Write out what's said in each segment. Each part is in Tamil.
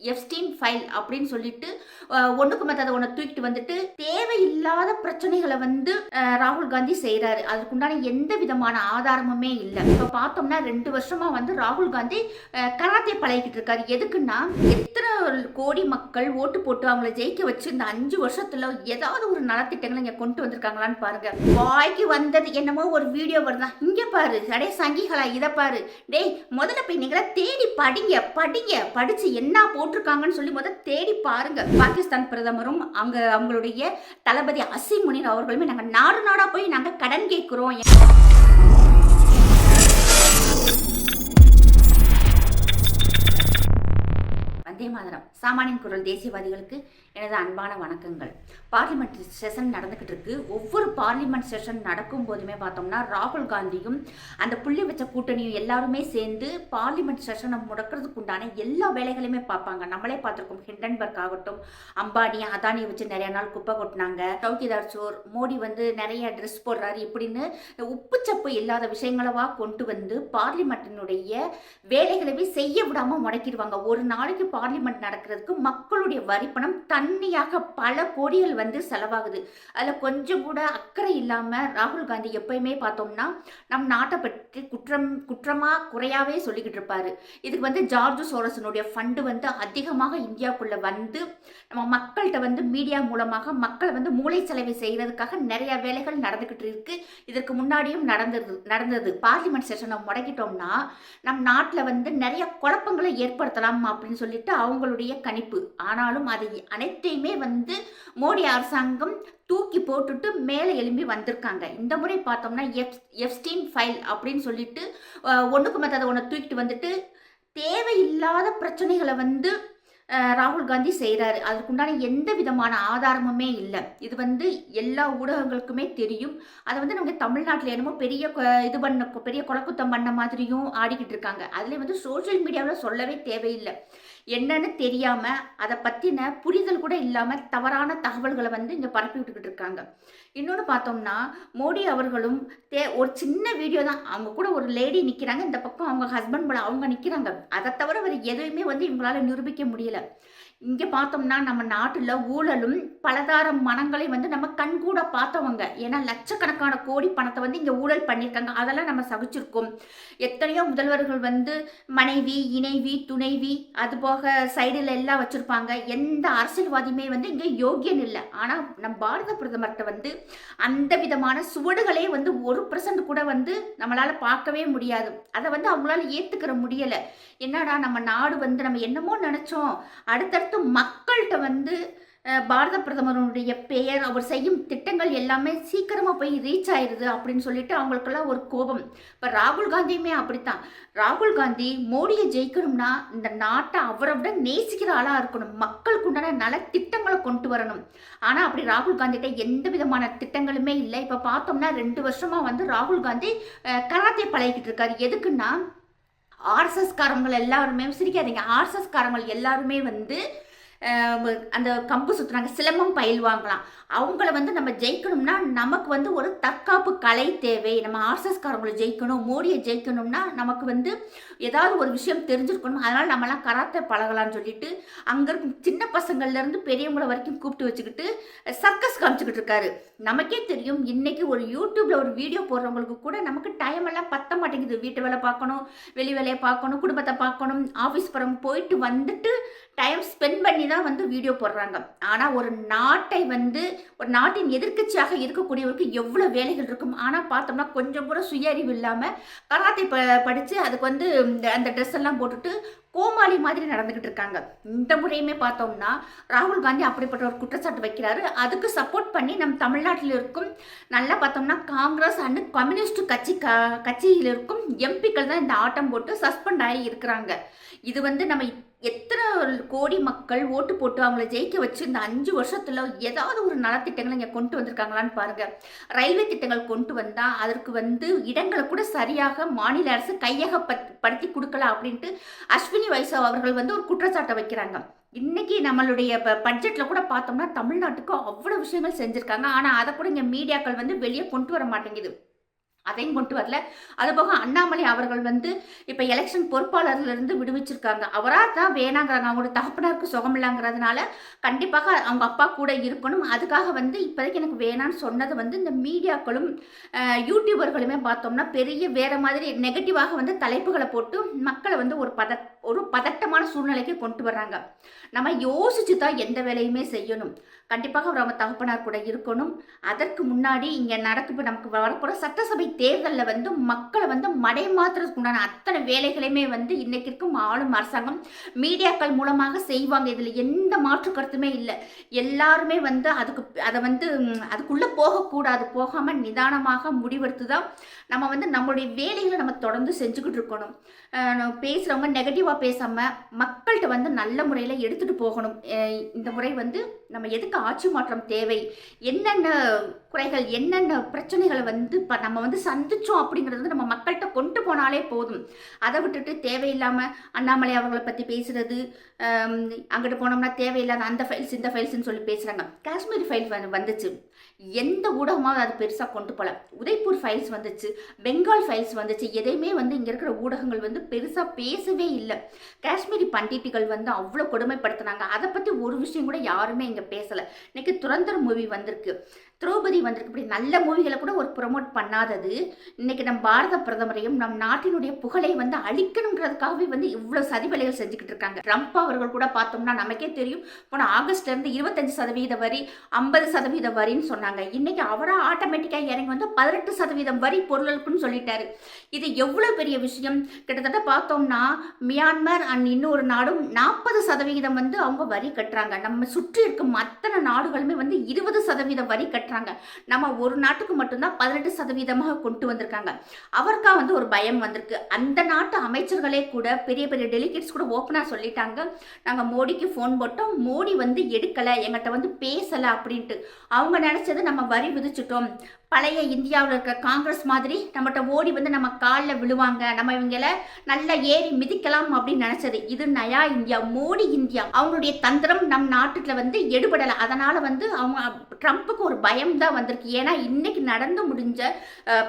எஃப்ஸ்டீன் ஃபைல் அப்படின்னு சொல்லிட்டு ஒன்றுக்கு ஒண்ணுக்கு மற்ற ஒன்று தூக்கிட்டு வந்துட்டு தேவையில்லாத பிரச்சனைகளை வந்து ராகுல் காந்தி செய்கிறாரு அதுக்குண்டான எந்த விதமான ஆதாரமுமே இல்லை. இப்போ பார்த்தோம்னா ரெண்டு வருஷமாக வந்து ராகுல் காந்தி கராத்தே பழகிக்கிட்டு இருக்காரு. எதுக்குன்னா எத்தனை கோடி மக்கள் ஓட்டு போட்டு அவங்கள ஜெயிக்க வச்சு இந்த அஞ்சு வருஷத்தில் ஏதாவது ஒரு நலத்திட்டங்களை இங்கே கொண்டு வந்திருக்காங்களான்னு பாருங்க. வாய்க்கு வந்தது என்னமோ ஒரு வீடியோ வருதா இங்கே பாரு அடே சங்கிகளா இதை பாரு. டேய் முதல்ல போய் நீங்களா தேடி படிங்க படிங்க. படித்து என்ன போட்டிருக்காங்கன்னு சொல்லி முதல் தேடி பாருங்க. பாகிஸ்தான் பிரதமரும் அங்க அவங்களுடைய தளபதி அசீம் அவர்களுமே நாங்க நாடு நாடா போய் நாங்க கடன் கேட்கிறோம். வந்தே மாதிரம். சாமானியன் குரல் தேசியவாதிகளுக்கு எனது அன்பான வணக்கங்கள். பார்லிமெண்ட் செஷன் நடந்துக்கிட்டு இருக்கு ஒவ்வொரு பார்லிமெண்ட் செஷன் நடக்கும் போதுமே பார்த்தோம்னா ராகுல் காந்தியும் அந்த புள்ளி வச்ச கூட்டணியும் எல்லாருமே சேர்ந்து பார்லிமெண்ட் செஷனை முடக்கிறதுக்கு உண்டான எல்லா வேலைகளையுமே பார்ப்பாங்க. நம்மளே பார்த்துருக்கோம். ஹிண்டன்பர்க் ஆகட்டும் அம்பானி அதானியை வச்சு நிறைய நாள் குப்பை கொட்டினாங்க. சௌக்கிதார் சோர் மோடி வந்து நிறைய ட்ரெஸ் போடுறாரு இப்படின்னு உப்புச்சப்பு இல்லாத விஷயங்களவா கொண்டு வந்து பார்லிமெண்ட்டினுடைய வேலைகளவே செய்ய விடாமல் முடக்கிடுவாங்க. ஒரு நாளைக்கு பார்லிமெண்ட் நடக்கிறதுக்கு மக்களுடைய வரிப்பணம் தண்ணியாக பல கோடிகள் வந்து செலவாகுது. அதில் கொஞ்சம் கூட அக்கறை இல்லாமல் ராகுல் காந்தி எப்பயுமே பார்த்தோம்னா நம் நாட்டை பற்றி குற்றம் குற்றமாக குறையாவே சொல்லிக்கிட்டு இருப்பாரு. இதுக்கு வந்து ஜார்ஜ் சோரசனுடைய ஃபண்டு வந்து அதிகமாக இந்தியாவுக்குள்ளே வந்து நம்ம மக்கள்கிட்ட வந்து மீடியா மூலமாக மக்களை வந்து மூளை செலவை செய்கிறதுக்காக நிறைய வேலைகள் நடந்துக்கிட்டு இருக்கு. இதற்கு முன்னாடியும் நடந்தது நடந்தது. பார்லிமெண்ட் செஷனை முடக்கிட்டோம்னா நம் நாட்டில் வந்து நிறைய குழப்பங்களை ஏற்படுத்தலாம் அப்படின்னு சொல்லிட்டு அவங்களுடைய கணிப்பு. ஆனாலும் அதை அனைத்தையுமே வந்து மோடி அரசாங்கம் தூக்கி போட்டுட்டு மேலே எழும்பி வந்திருக்காங்க. இந்த முறை பார்த்தோம்னா எஃப் எஃப்ஸ்டீன் ஃபைல் அப்படின்னு சொல்லிட்டு ஒன்றுக்கு ஒண்ணுக்கு மற்ற ஒன்று தூக்கிட்டு வந்துட்டு தேவையில்லாத பிரச்சனைகளை வந்து ராகுல் காந்தி செய்கிறாரு அதுக்குண்டான எந்த விதமான ஆதாரமுமே இல்லை. இது வந்து எல்லா ஊடகங்களுக்குமே தெரியும். அதை வந்து நமக்கு தமிழ்நாட்டில் என்னமோ பெரிய இது பண்ண பெரிய கொலக்குத்தம் பண்ண மாதிரியும் ஆடிக்கிட்டு இருக்காங்க. அதுலேயும் வந்து சோஷியல் மீடியாவில் சொல்லவே தேவையில்லை. என்னன்னு தெரியாமல் அதை பற்றின புரிதல் கூட இல்லாமல் தவறான தகவல்களை வந்து இங்கே பரப்பி விட்டுக்கிட்டு இருக்காங்க. இன்னொன்று பார்த்தோம்னா மோடி அவர்களும் தே ஒரு சின்ன வீடியோ தான். அவங்க கூட ஒரு லேடி நிற்கிறாங்க இந்த பக்கம் அவங்க ஹஸ்பண்ட் போல அவங்க நிற்கிறாங்க அதை தவிர வேறு எதுவுமே வந்து இவங்களால நிரூபிக்க முடியல. Şimdi இங்கே பார்த்தோம்னா நம்ம நாட்டில் ஊழலும் பலதார மனங்களை வந்து நம்ம கண்கூட பார்த்தவங்க. ஏன்னா லட்சக்கணக்கான கோடி பணத்தை வந்து இங்கே ஊழல் பண்ணியிருக்காங்க. அதெல்லாம் நம்ம சகிச்சிருக்கோம். எத்தனையோ முதல்வர்கள் வந்து மனைவி இணைவி துணைவி அதுபோக சைடில் எல்லாம் வச்சுருப்பாங்க. எந்த அரசியல்வாதியுமே வந்து இங்கே யோகியன் இல்லை. ஆனால் நம் பாரத பிரதமர்கிட்ட வந்து அந்த விதமான சுவடுகளே வந்து ஒரு பர்சன்ட் கூட வந்து நம்மளால் பார்க்கவே முடியாது. அதை வந்து அவங்களால ஏற்றுக்கிற முடியலை. என்னடா நம்ம நாடு வந்து நம்ம என்னமோ நினச்சோம். அடுத்தடுத்து மக்கள்கிட்ட வந்து பாரத பிரதமருடைய பெயர் அவர் செய்யும் திட்டங்கள் எல்லாமே சீக்கிரமாக போய் ரீச் ஆயிடுது அப்படின்னு சொல்லிட்டு அவங்களுக்கெல்லாம் ஒரு கோபம். இப்போ ராகுல் காந்தியுமே அப்படித்தான். ராகுல் காந்தி மோடியை ஜெயிக்கணும்னா இந்த நாட்டை அவரை விட நேசிக்கிற ஆளாக இருக்கணும். மக்களுக்கு உண்டான நல திட்டங்களை கொண்டு வரணும். ஆனால் அப்படி ராகுல் காந்திகிட்ட எந்த விதமான திட்டங்களுமே இல்லை. இப்போ பார்த்தோம்னா ரெண்டு வருஷமாக வந்து ராகுல் காந்தி கராத்தே பழகிக்கிட்டு இருக்காரு. எதுக்குன்னா ஆர்எஸ்எஸ் காரங்கள் எல்லாருமே சிரிக்காதீங்க. ஆர்எஸ்எஸ் காரங்கள் எல்லாருமே வந்து அந்த கம்பு சுற்றுறாங்க சிலம்பம் பயில்வாங்களாம் அவங்கள வந்து நம்ம ஜெயிக்கணும்னா நமக்கு வந்து ஒரு தற்காப்பு கலை தேவை. நம்ம ஆர்எஸ்எஸ்காரங்களை ஜெயிக்கணும் மோடியை ஜெயிக்கணும்னா நமக்கு வந்து ஏதாவது ஒரு விஷயம் தெரிஞ்சிருக்கணும். அதனால் நம்மலாம் கராத்தே பழகலாம்னு சொல்லிட்டு அங்கே இருக்கும் சின்ன பசங்கள்லேருந்து பெரியவங்கள வரைக்கும் கூப்பிட்டு வச்சுக்கிட்டு சர்க்கஸ் காமிச்சுக்கிட்டு இருக்காரு. நமக்கே தெரியும் இன்னைக்கு ஒரு யூடியூப்பில் ஒரு வீடியோ போடுறவங்களுக்கு கூட நமக்கு டைம் எல்லாம் பத்த மாட்டேங்குது. வீட்டு வேலை பார்க்கணும் வெளி வேலையை பார்க்கணும் குடும்பத்தை பார்க்கணும் ஆஃபீஸ் போகிறவங்க போயிட்டு வந்துட்டு டைம் ஸ்பெண்ட் பண்ணி தான் வந்து வீடியோ போடுறாங்க. ஆனால் ஒரு நாட்டை வந்து ஒரு நாட்டின் எதிர்க்கட்சியாக இருக்கக்கூடியவருக்கு எவ்வளோ வேலைகள் இருக்கும்? ஆனால் பார்த்தோம்னா கொஞ்சம் கூட சுய அறிவு இல்லாமல் கராத்தை ப படித்து அதுக்கு வந்து இந்த- அந்த ட்ரெஸ் எல்லாம் போட்டுட்டு கோமாளி மாதிரி நடந்துக்கிட்டு இருக்காங்க. இந்த முறையுமே பார்த்தோம்னா ராகுல் காந்தி அப்படிப்பட்ட ஒரு குற்றச்சாட்டு வைக்கிறாரு. அதுக்கு சப்போர்ட் பண்ணி நம் தமிழ்நாட்டில் இருக்கும் நல்லா பார்த்தோம்னா காங்கிரஸ் அண்ட் கம்யூனிஸ்ட் கட்சி க கட்சியில் இருக்கும் எம்பிக்கள் தான் இந்த ஆட்டம் போட்டு சஸ்பெண்ட் ஆகி இருக்கிறாங்க. இது வந்து நம்ம எத்தனை கோடி மக்கள் ஓட்டு போட்டு அவங்கள ஜெயிக்க வச்சு இந்த அஞ்சு வருஷத்தில் ஏதாவது ஒரு நலத்திட்டங்களை இங்கே கொண்டு வந்திருக்காங்களான்னு பாருங்கள் ரயில்வே திட்டங்கள் கொண்டு வந்தால் அதற்கு வந்து இடங்களை கூட சரியாக மாநில அரசு கையகப்படுத்தி கொடுக்கல அப்படின்ட்டு அஸ்வினி வைசவ் அவர்கள் வந்து ஒரு குற்றச்சாட்டை வைக்கிறாங்க. இன்னைக்கு நம்மளுடைய பட்ஜெட்டில் கூட பார்த்தோம்னா தமிழ்நாட்டுக்கு அவ்வளோ விஷயங்கள் செஞ்சுருக்காங்க. ஆனால் அதை கூட இங்கே மீடியாக்கள் வந்து வெளியே கொண்டு வர மாட்டேங்குது. அதையும் கொண்டு வரல. அதுபோக அண்ணாமலை அவர்கள் வந்து இப்போ எலெக்ஷன் பொறுப்பாளர்லேருந்து விடுவிச்சிருக்காங்க. அவராக தான் வேணாங்கிறாங்க. அவங்களோட தகப்பனாருக்கு சுகமில்லாங்கிறதுனால கண்டிப்பாக அவங்க அப்பா கூட இருக்கணும். அதுக்காக வந்து இப்போதைக்கு எனக்கு வேணான்னு சொன்னது வந்து இந்த மீடியாக்களும் யூடியூபர்களுமே பார்த்தோம்னா பெரிய வேற மாதிரி நெகட்டிவாக வந்து தலைப்புகளை போட்டு மக்களை வந்து ஒரு பத ஒரு பதட்டமான சூழ்நிலைக்கு கொண்டு வர்றாங்க. நம்ம யோசிச்சு தான் எந்த வேலையுமே செய்யணும். கண்டிப்பாக அவர் அவங்க தகப்பனார் கூட இருக்கணும். அதற்கு முன்னாடி இங்கே நடக்கு நமக்கு வரப்போகிற சட்டசபை தேர்தலில் வந்து மக்களை வந்து மடை மாற்றுறதுக்கு உண்டான அத்தனை வேலைகளையுமே வந்து இன்றைக்கு இருக்கும் ஆளும் அரசாங்கம். மீடியாக்கள் மூலமாக செய்வாங்க. இதில் எந்த மாற்று கருத்துமே இல்லை. எல்லாருமே வந்து அதுக்கு அதை வந்து அதுக்குள்ளே போகக்கூடாது. போகாமல் நிதானமாக முடிவெடுத்து தான் நம்ம வந்து நம்மளுடைய வேலைகளை நம்ம தொடர்ந்து செஞ்சுக்கிட்டு இருக்கணும். நம்ம பேசுகிறவங்க நெகட்டிவாக பேசாமல் மக்கள்கிட்ட வந்து நல்ல முறையில் எடுத்துகிட்டு போகணும். இந்த முறை வந்து நம்ம எதுக்கு ஆட்சி மாற்றம் தேவை? என்னென்ன குறைகள் என்னென்ன பிரச்சனைகளை வந்து இப்போ நம்ம வந்து சந்திச்சோம் அப்படிங்கிறது வந்து நம்ம மக்கள்கிட்ட கொண்டு போனாலே போதும். அதை விட்டுட்டு தேவையில்லாமல் அண்ணாமலை அவங்கள பற்றி பேசுறது அங்கிட்டு போனோம்னா தேவையில்லாத அந்த ஃபைல்ஸ் இந்த ஃபைல்ஸ்னு சொல்லி பேசுகிறாங்க காஷ்மீர் ஃபைல் வந்து வந்துச்சு. எந்த ஊடகமாவது அது பெருசாக கொண்டு போகல உதய்பூர் ஃபைல்ஸ் வந்துச்சு பெங்கால் ஃபைல்ஸ் வந்துச்சு. எதையுமே வந்து இங்கே இருக்கிற ஊடகங்கள் வந்து பெருசாக பேசவே இல்லை. காஷ்மீரி பண்டிட்டுகள் வந்து அவ்வளோ கொடுமைப்படுத்துனாங்க. அதை பற்றி ஒரு விஷயம் கூட யாருமே இங்கே பேசலை. இன்னைக்கு துரந்தர் மூவி வந்திருக்கு. திரௌபதி வந்திருக்கு இப்படி நல்ல மூவிகளை கூட ஒரு ப்ரொமோட் பண்ணாதது. இன்னைக்கு நம் பாரத பிரதமரையும் நம் நாட்டினுடைய புகழை வந்து அழிக்கணுங்கிறதுக்காகவே வந்து இவ்வளோ சதிவேலைகள் செஞ்சுக்கிட்டு இருக்காங்க. ட்ரம்ப் அவர்கள் கூட பார்த்தோம்னா நமக்கே தெரியும். போன ஆகஸ்ட்ல இருந்து இருபத்தஞ்சு சதவீத வரி ஐம்பது சதவீத வரின்னு சொன்னாங்க. இன்னைக்கு அவராக ஆட்டோமேட்டிக்காக இறங்கி வந்து பதினெட்டு சதவீதம் வரி பொருளுக்குன்னு சொல்லிட்டாரு. இது எவ்வளோ பெரிய விஷயம்? கிட்டத்தட்ட பார்த்தோம்னா மியான்மர் அண்ட் இன்னொரு நாடும் நாற்பது சதவீதம் வந்து அவங்க வரி கட்டுறாங்க. நம்ம சுற்றி இருக்கும் அத்தனை நாடுகளுமே வந்து இருபது சதவீதம் வரி கட்டுறாங்க நம்ம ஒரு நாட்டுக்கு மட்டும்தான் பதினெட்டு சதவீதமாக கொண்டு வந்திருக்காங்க. அவருக்கா வந்து ஒரு பயம் வந்திருக்கு. அந்த நாட்டு அமைச்சர்களே கூட பெரிய பெரிய டெலிகேட்ஸ் கூட ஓப்பனாக சொல்லிட்டாங்க. நாங்கள் மோடிக்கு ஃபோன் போட்டோம். மோடி வந்து எடுக்கலை. எங்கிட்ட வந்து பேசலை அப்படின்ட்டு. அவங்க நினச்சது நம்ம வரி விதிச்சிட்டோம். பழைய இந்தியாவில் இருக்க காங்கிரஸ் மாதிரி நம்மகிட்ட ஓடி வந்து நம்ம காலில் விழுவாங்க. நம்ம இவங்கள நல்லா ஏறி மிதிக்கலாம் அப்படின்னு நினச்சது. இது நயா இந்தியா மோடி இந்தியா. அவங்களுடைய தந்திரம் நம் நாட்டில் வந்து எடுபடலை. அதனால் வந்து அவங்க ட்ரம்ப்புக்கு ஒரு பயம் தான் வந்திருக்கு. ஏன்னா இன்னைக்கு நடந்து முடிஞ்ச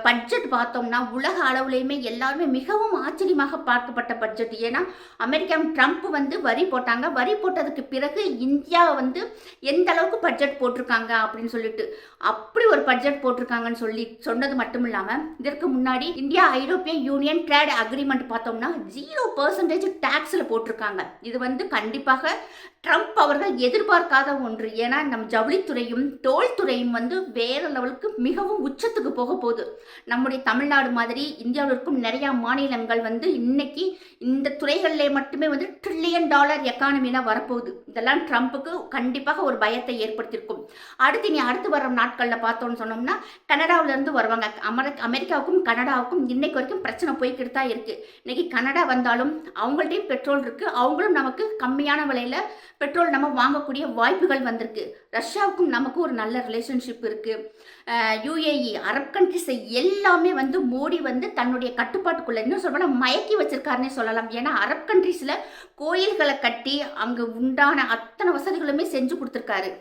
பட்ஜெட் பார்த்தோம்னா உலக அளவுலையுமே எல்லாருமே மிகவும் ஆச்சரியமாக பார்க்கப்பட்ட பட்ஜெட் ஏன்னா அமெரிக்கா ட்ரம்ப் வந்து வரி போட்டாங்க. வரி போட்டதுக்கு பிறகு இந்தியா வந்து எந்த அளவுக்கு பட்ஜெட் போட்டிருக்காங்க அப்படின்னு சொல்லிட்டு அப்படி ஒரு பட்ஜெட் போட்டிருக்காங்கன்னு சொல்லி சொன்னது மட்டும் இல்லாமல் இதற்கு முன்னாடி இந்தியா ஐரோப்பிய யூனியன் ட்ரேட் அக்ரிமெண்ட் பார்த்தோம்னா ஜீரோ பர்சன்டேஜ் டேக்ஸில் போட்டிருக்காங்க. இது வந்து கண்டிப்பாக ட்ரம்ப் அவர்கள் எதிர்பார்க்காத ஒன்று. ஏன்னா நம் ஜவுளித்துறையும் தோல் துறையும் வந்து வேற லெவலுக்கு மிகவும் உச்சத்துக்கு போக போகுது. நம்முடைய தமிழ்நாடு மாதிரி இந்தியாவில் இருக்கும் நிறையா மாநிலங்கள் வந்து இன்னைக்கு இந்த துறைகளிலே மட்டுமே வந்து ட்ரில்லியன் டாலர் எக்கானமிலாம் வரப்போகுது. இதெல்லாம் ட்ரம்ப்புக்கு கண்டிப்பாக ஒரு பயத்தை ஏற்படுத்தியிருக்கும். அடுத்து நீ அடுத்து வர நாட்களில் பார்த்தோன்னு சொன்னோம்னா கனடாவிலேருந்து வருவாங்க. அமெரிக்க அமெரிக்காவுக்கும் கனடாவுக்கும் இன்னைக்கு வரைக்கும் பிரச்சனை போய்கிட்டு தான் இருக்குது இன்னைக்கு கனடா வந்தாலும் அவங்கள்ட்டையும் பெட்ரோல் இருக்குது அவங்களும் நமக்கு கம்மியான விலையில் பெட்ரோல் நம்ம வாங்கக்கூடிய வாய்ப்புகள் வந்திருக்கு. ரஷ்யாவுக்கும் நமக்கும் ஒரு நல்ல ரிலேஷன்ஷிப் இருக்குது யுஏஇ அரப் கண்ட்ரிஸை எல்லாமே வந்து மோடி வந்து தன்னுடைய கட்டுப்பாட்டுக்குள்ளே இன்னும் சொல்லப்போனால் மயக்கி வச்சிருக்காருன்னே சொல்லலாம். ஏன்னா அரப் கண்ட்ரிஸில் கோயில்களை கட்டி அங்கே உண்டான அத்தனை வசதிகளுமே செஞ்சு கொடுத்துருக்காரு.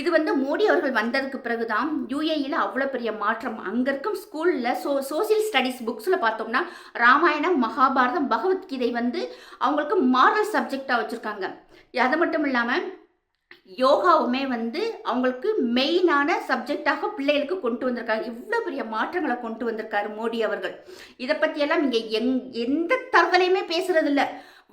இது வந்து மோடி அவர்கள் வந்ததுக்கு பிறகுதான் யூஏஇயில் அவ்வளோ பெரிய மாற்றம். அங்கே இருக்கும் ஸ்கூலில் சோ சோசியல் ஸ்டடீஸ் புக்ஸில் பார்த்தோம்னா ராமாயணம் மகாபாரதம் பகவத்கீதை வந்து அவங்களுக்கு மாரல் சப்ஜெக்டாக வச்சுருக்காங்க. அது மட்டும் இல்லாமல் யோகாவுமே வந்து அவங்களுக்கு மெயினான சப்ஜெக்டாக பிள்ளைகளுக்கு கொண்டு வந்திருக்காங்க. இவ்வளோ பெரிய மாற்றங்களை கொண்டு வந்திருக்காரு மோடி அவர்கள். இதை பற்றியெல்லாம் இங்கே எங் எந்த தகவலையுமே பேசுகிறது இல்லை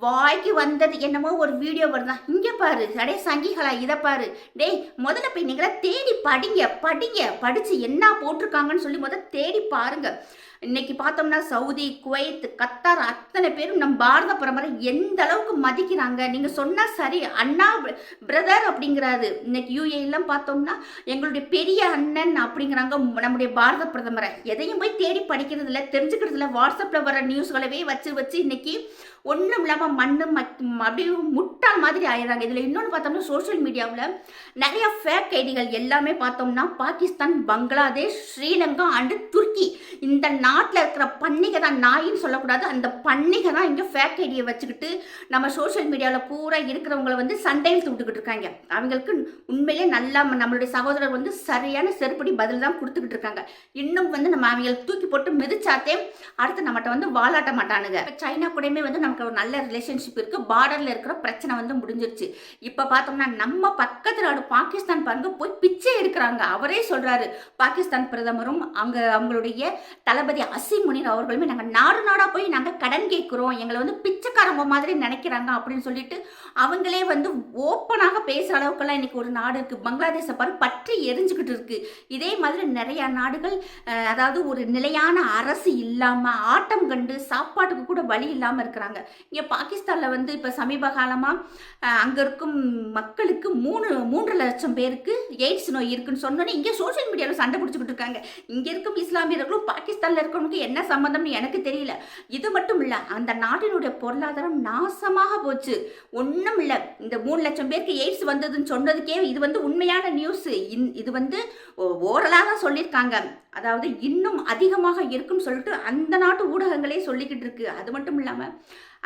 வாய்க்கு வந்தது என்னமோ ஒரு வீடியோ வருதா இங்கே பாரு அடே சங்கிகளா இதை பாரு. டேய் முதல்ல போய் நீங்களா தேடி படிங்க படிங்க படித்து என்ன போட்டிருக்காங்கன்னு சொல்லி முதல்ல தேடி பாருங்கள் இன்னைக்கு பார்த்தோம்னா சவுதி குவைத் கத்தார் அத்தனை பேரும் நம் பாரத பரம்பரை எந்த அளவுக்கு மதிக்கிறாங்க? நீங்க சொன்னா சரி அண்ணா பிரதர் அப்படிங்கிறாரு. இன்னைக்கு யூஏலாம் பார்த்தோம்னா எங்களுடைய பெரிய அண்ணன் அப்படிங்கிறாங்க நம்முடைய பாரத பிரதமரை. எதையும் போய் தேடி படிக்கிறது இல்லை தெரிஞ்சுக்கிறது இல்லை வாட்ஸ்அப்பில் வர நியூஸ்களவே வச்சு வச்சு இன்னைக்கு ஒன்றும் இல்லாமல் மண்ணு அப்படியே முட்டாள் மாதிரி ஆயிடுறாங்க. இதில் இன்னொன்று பார்த்தோம்னா சோஷியல் மீடியாவில் நிறைய ஃபேக் ஐடிகள் எல்லாமே பார்த்தோம்னா பாகிஸ்தான் பங்களாதேஷ் ஸ்ரீலங்கா அண்டு துருக்கி. இந்த நாட்டில் இருக்கிற பன்னிகை தான் நாயின்னு சொல்லக்கூடாது. அந்த பன்னிகை தான் இங்கே ஃபேக் ஐடியை வச்சுக்கிட்டு நம்ம சோஷியல் மீடியாவில் பூரா இருக்கிறவங்கள வந்து சண்டையில் விட்டுக்கிட்டு இருக்காங்க. அவங்களுக்கு உண்மையிலே நல்லா நம்மளுடைய சகோதரர் வந்து சரியான செருப்படி பதில் தான் கொடுத்துக்கிட்டு இருக்காங்க. இன்னும் வந்து நம்ம அவங்களுக்கு தூக்கி போட்டு மிதிச்சாத்தே அடுத்து நம்மகிட்ட வந்து வாலாட்ட மாட்டானுங்க. இப்போ சைனா கூடயுமே வந்து நமக்கு ஒரு நல்ல ரிலேஷன்ஷிப் இருக்குது பார்டரில் இருக்கிற பிரச்சனை வந்து முடிஞ்சிருச்சு. இப்போ பார்த்தோம்னா நம்ம பக்கத்து நாடு பாகிஸ்தான் பாருங்க போய் பிச்சை எடுக்கிறாங்க. அவரே சொல்கிறாரு பாகிஸ்தான் பிரதமரும் அங்கே அவங்களுடைய தளபதி அசிம் முனிர் அவர்களுமே நாங்கள் நாடு நாடாக போய் நாங்கள் கடன் கேட்குறோம். எங்களை வந்து பிச்சைக்காரங்க மாதிரி நினைக்கிறாங்க அப்படின்னு சொல்லிட்டு அவங்களே வந்து ஓப்பனாக பேசுகிற அளவுக்குலாம் இன்றைக்கி ஒரு நாடு இருக்குது பங்களாதேஷை பாரு பற்றி எரிஞ்சுக்கிட்டு இருக்குது இதே மாதிரி நிறையா நாடுகள் அதாவது ஒரு நிலையான அரசு இல்லாமல் ஆட்டம் கண்டு சாப்பாட்டுக்கு கூட வழி இல்லாமல் இருக்கிறாங்க. இங்கே பாகிஸ்தானில் வந்து இப்போ சமீப காலமாக அங்கே இருக்கும் மக்களுக்கு மூணு மூன்று லட்சம் பேருக்கு எய்ட்ஸ் நோய் இருக்குன்னு சொன்னோன்னே இங்கே சோஷியல் மீடியாவில் சண்டை பிடிச்சிக்கிட்டு இருக்காங்க. இங்கே இருக்கும் இஸ்லாமியர்களும் பாகிஸ்தானில் இருக்கிறவங்களுக்கு என்ன சம்மந்தம்னு எனக்கு தெரியல. இது மட்டும் இல்லை அந்த நாட்டினுடைய பொருளாதாரம் நாசமாக போச்சு. ஒன்றும் இல்லை. இந்த மூணு லட்சம் பேருக்கு எய்ட்ஸ் வந்ததுன்னு சொன்னதுக்கே இது வந்து உண்மையான நியூஸ். இது வந்து ஓரலாக தான் சொல்லியிருக்காங்க. அதாவது இன்னும் அதிகமாக இருக்குன்னு சொல்லிட்டு அந்த நாட்டு ஊடகங்களே சொல்லிக்கிட்டு இருக்கு. அது மட்டும் இல்லாமல்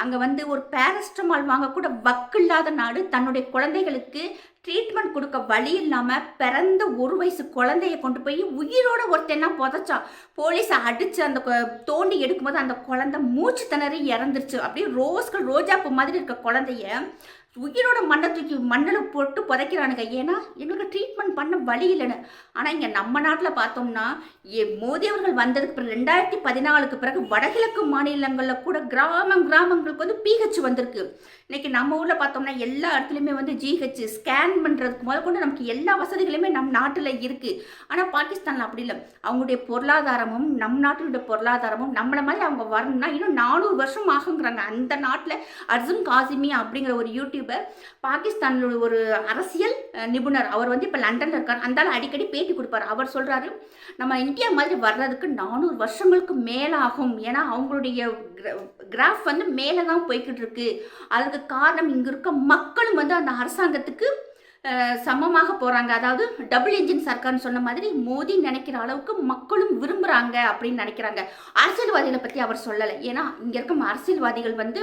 அங்கே வந்து ஒரு பேரஸ்டமால் வாங்கக்கூட வக்கில்லாத நாடு. தன்னுடைய குழந்தைகளுக்கு ட்ரீட்மெண்ட் கொடுக்க வழி இல்லாமல் பிறந்த ஒரு வயசு குழந்தைய கொண்டு போய் உயிரோட ஒருத்தனா புதைச்சா போலீஸை அடித்து அந்த தோண்டி எடுக்கும்போது அந்த குழந்தை மூச்சு திணறி இறந்துருச்சு. அப்படியே ரோஸ்கள் ரோஜாப்பு மாதிரி இருக்க குழந்தைய உயிரோட மண்ணை தூக்கி மண்ணில் போட்டு புதைக்கிறானுங்க. ஏன்னா எங்களுக்கு ட்ரீட்மெண்ட் பண்ண வழி இல்லைன்னு. ஆனால் இங்கே நம்ம நாட்டில் பார்த்தோம்னா மோதி அவர்கள் வந்ததுக்கு பிறகு ரெண்டாயிரத்தி பதினாலுக்கு பிறகு வடகிழக்கு மாநிலங்களில் கூட கிராமம் கிராமங்களுக்கு வந்து பிஹெச் வந்திருக்கு. இன்னைக்கு நம்ம ஊரில் பார்த்தோம்னா எல்லா இடத்துலையுமே வந்து ஜிஹெச் ஸ்கேன் பண்ணுறதுக்கு முதல் கொண்டு நமக்கு எல்லா வசதிகளுமே நம் நாட்டில் இருக்குது ஆனால் பாகிஸ்தானில் அப்படி இல்லை. அவங்களுடைய பொருளாதாரமும் நம் நாட்டினுடைய பொருளாதாரமும் நம்மளை மாதிரி அவங்க வரணும்னா இன்னும் நானூறு வருஷம் ஆகுங்கிறாங்க. அந்த நாட்டில் அர்ஜுன் காசிமி அப்படிங்கிற ஒரு யூடியூப் இப்போ பாகிஸ்தானில் ஒரு அரசியல் நிபுணர் அவர் வந்து இப்போ லண்டனில் இருக்கார். அந்தாலும் அடிக்கடி பேட்டி கொடுப்பார். அவர் சொல்கிறாரு நம்ம இந்தியா மாதிரி வர்றதுக்கு நானூறு வருஷங்களுக்கு மேலாகும். ஏன்னா அவங்களுடைய கிராஃப் வந்து மேலே தான் போய்கிட்டு இருக்கு. அதுக்கு காரணம் இங்கே இருக்க மக்களும் வந்து அந்த அரசாங்கத்துக்கு சமமாக போகிறாங்க அதாவது டபுள் இன்ஜின் சர்க்கார்னு சொன்ன மாதிரி மோதி நினைக்கிற அளவுக்கு மக்களும் விரும்புகிறாங்க அப்படின்னு நினைக்கிறாங்க. அரசியல்வாதிகளை பற்றி அவர் சொல்லலை. ஏன்னா இங்கே இருக்கும் அரசியல்வாதிகள் வந்து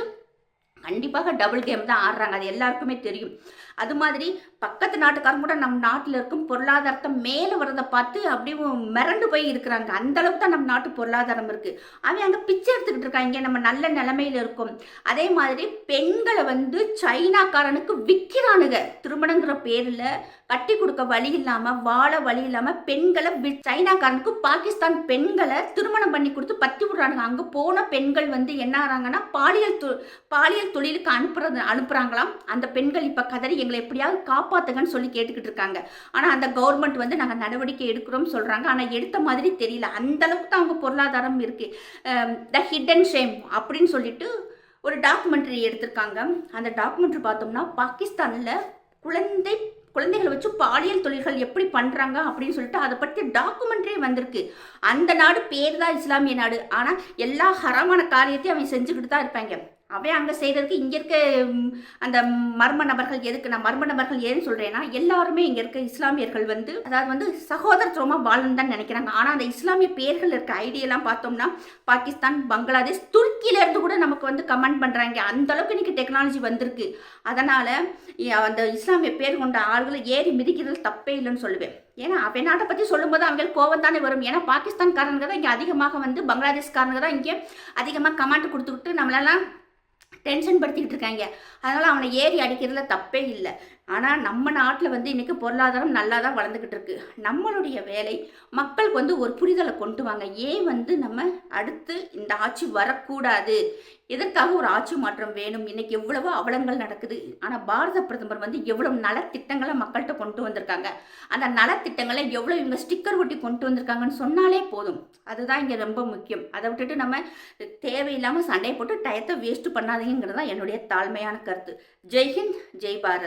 கண்டிப்பாக டபுள் கேம் தான் ஆடுறாங்க. அது எல்லாருக்குமே தெரியும். அது மாதிரி பக்கத்து நாட்டுக்காரங்க கூட நம் நாட்டில் இருக்கும் பொருளாதாரத்தை மேலே வரதை பார்த்து அப்படியே மிரண்டு போய் இருக்கிறாங்க. அந்த அளவுக்கு தான் நம்ம நாட்டு பொருளாதாரம் இருக்குது அவன் அங்கே பிச்சை எடுத்துக்கிட்டு இருக்காங்க. நம்ம நல்ல நிலமையில இருக்கும். அதே மாதிரி பெண்களை வந்து சைனாக்காரனுக்கு விற்கிறானுங்க திருமணங்கிற பேரில் கட்டி கொடுக்க வழி இல்லாமல் வாழ வழி இல்லாமல் பெண்களை சைனாக்காரனுக்கு பாகிஸ்தான் பெண்களை திருமணம் பண்ணி கொடுத்து பத்தி விடுறானுங்க. அங்கே போன பெண்கள் வந்து என்ன ஆகிறாங்கன்னா பாலியல் பாலியல் தொழிலுக்கு அனுப்புறது அனுப்புகிறாங்களாம் அந்த பெண்கள் இப்போ கதறி எங்களை எப்படியாவது காப்பாற்றுங்கன்னு சொல்லி கேட்டுக்கிட்டு இருக்காங்க. ஆனால் அந்த கவர்மெண்ட் வந்து நாங்கள் நடவடிக்கை எடுக்கிறோம்னு சொல்கிறாங்க ஆனால் எடுத்த மாதிரி தெரியல. அந்த அளவுக்கு தான் அவங்க பொருளாதாரம் இருக்குது த ஹிடன் ஷேம் அப்படின்னு சொல்லிட்டு ஒரு டாக்குமெண்ட்ரி எடுத்திருக்காங்க. அந்த டாக்குமெண்ட்ரி பார்த்தோம்னா பாகிஸ்தானில் குழந்தை குழந்தைகளை வச்சு பாலியல் தொழில்கள் எப்படி பண்ணுறாங்க அப்படின்னு சொல்லிட்டு அதை பற்றி டாக்குமெண்ட்ரே வந்திருக்கு. அந்த நாடு பேர் தான் இஸ்லாமிய நாடு. ஆனால் எல்லா ஹரமான காரியத்தையும் அவன் செஞ்சுக்கிட்டு தான் இருப்பாங்க. அவன் அங்கே செய்கிறதுக்கு இங்கே இருக்க அந்த மர்ம நபர்கள் எதுக்கு நான் மர்ம நபர்கள் ஏன்னு சொல்கிறேன்னா எல்லாருமே இங்கே இருக்க இஸ்லாமியர்கள் வந்து அதாவது வந்து சகோதரத்துவமாக வாழணும் தான் நினைக்கிறாங்க. ஆனால் அந்த இஸ்லாமிய பேர்கள் இருக்க ஐடியெல்லாம் பார்த்தோம்னா பாகிஸ்தான் பங்களாதேஷ் துருக்கியிலேருந்து கூட நமக்கு வந்து கமெண்ட் பண்ணுறாங்க அந்த அளவுக்கு இன்றைக்கி டெக்னாலஜி வந்திருக்கு. அதனால் அந்த இஸ்லாமிய பேர் கொண்ட ஆள்களை ஏறி மிதிக்கிறது தப்பே இல்லைன்னு சொல்லுவேன். ஏன்னா அவன் நாட்டை பற்றி சொல்லும்போது அவங்களுக்கு கோவம் தானே வரும். ஏன்னா பாகிஸ்தான்காரங்க தான் இங்கே அதிகமாக வந்து பங்களாதேஷ்காரங்க தான் இங்கே அதிகமாக கமாண்ட் கொடுத்துக்கிட்டு நம்மளெல்லாம் டென்ஷன் படுத்திக்கிட்டு இருக்காங்க. அதனால் அவனை ஏறி அடிக்கிறதுல தப்பே இல்லை. ஆனால் நம்ம நாட்டில் வந்து இன்றைக்கி பொருளாதாரம் நல்லா தான் வளர்ந்துக்கிட்டு இருக்கு. நம்மளுடைய வேலை மக்களுக்கு வந்து ஒரு புரிதலை கொண்டு வாங்க. ஏன் வந்து நம்ம அடுத்து இந்த ஆட்சி வரக்கூடாது? எதற்காக ஒரு ஆட்சி மாற்றம் வேணும்? இன்னைக்கு எவ்வளவோ அவலங்கள் நடக்குது. ஆனால் பாரத பிரதமர் வந்து எவ்வளவு நலத்திட்டங்களை மக்கள்கிட்ட கொண்டு வந்திருக்காங்க. அந்த நலத்திட்டங்களை எவ்வளோ இவங்க ஸ்டிக்கர் ஒட்டி கொண்டு வந்திருக்காங்கன்னு சொன்னாலே போதும். அதுதான் இங்கே ரொம்ப முக்கியம். அதை விட்டுட்டு நம்ம தேவையில்லாமல் சண்டை போட்டு டயத்தை வேஸ்ட் பண்ணாதீங்கிறது தான் என்னுடைய தாழ்மையான கருத்து. ஜெய்ஹிந்த் ஜெய் பாரத்.